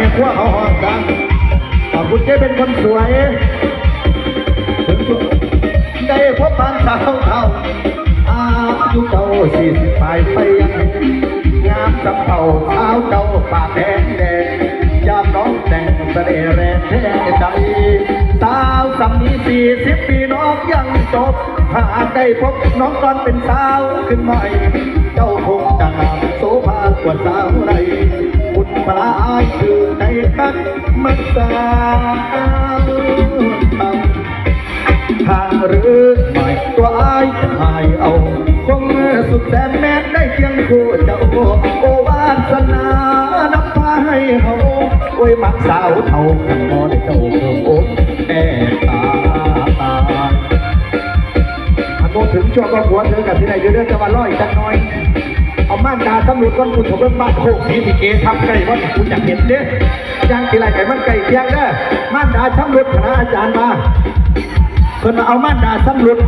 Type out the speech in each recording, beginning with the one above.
แม่พวกเขาหอมดังขอบคุณเจ๊เป็นคนสวยได้พบปานสาวเท่าอายุเจ้าสี่สิบปลายไปยังงามสำเภาเท้าเจ้าปากแดงแดงยามน้องแต่งเสน่ห์แรงแท้ใจสาวสำนีสี่สิบปีน้องยังจบหากได้พบน้องตอนเป็นสาวขึ้นใหม่ เจ้าคงจะง กมันสาวทาหรือไม่ตัวอายหายเอาคงสุดแสนแม้ได้เพียงคู่เจ้าโอวาสนานำพาให้เฮาโอ้ยมักสาวเท่าขันมอได้เจ้าเพิ่มอกแน่ตาตาอันโมถึงช่วงก็หัวเธอกับที่ไหนเดือดจะมาล่อยจักน้อย เอาม่านดาตำรวจก้อนคุณผมเป็นบ้านโคกสีสิเกทำไก่ว่าคุณอยากเห็นเด้ย่างกี่ไรไก่มันไก่เคียงเด้อม่านดาตำรวจคณะอาจารย์มาเพิ่นมาเอาม่านดาตำรวจ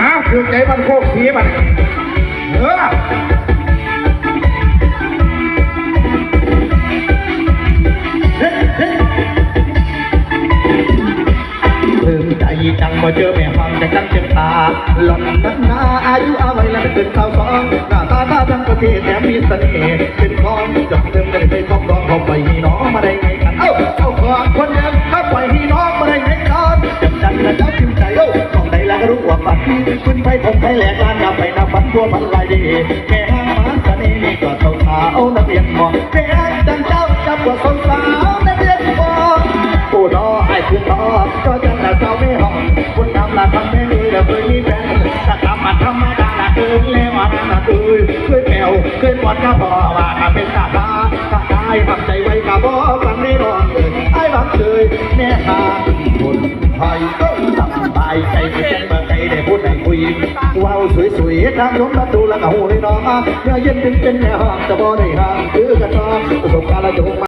อ้าวคือใจมันโคกสีมันเออ ใจจังมาเจอแม่ฟังแต่จังเจ็บตาหล่อนนั้นนาอายุอาวัยแล้วไม่เกินข้าวสองหน้าตาตาทั้งประเทศแถมมีเสน่ห์เป็นของจอกเดิมได้ไปครอบครองเขาไปให้น้องมาได้ไงกันเอ้าเอาขอคนเดิมถ้าปล่อยให้น้องมาได้ไงกันจำจันนะเจ้าจิ้มใจเอ้าของใดแล้วก็รู้ว่าฝันขึ้นไปผมไปแหลกลานนับไปนับฝันตัวมันลายดีแม่ห้างมาเสน่ห์นี่ก็สาวสาวนักเรียนมองแม่จังเจ้าจับกว่าสาวสาวนักเรียนมองโอ้ดอไอ้คุณดอก็จะแต่เจ้าไม่ เคยปวดก็บอกว่าเป็นตาตาถ้าตายทำใจไว้ก็บอกกันนี้รอดเลยไอ้บังเคยแม่ตาคนไทยก็สบายใจไม่แจ้งมาใครได้พูดได้คุยว้าวสวยๆทางยมประตูแล้วก็หูในน้องเนื้อเย็นถึงเป็นแม่ห้างแต่บ่ได้ห้างคือกันน้องประสบการณ์ระจงม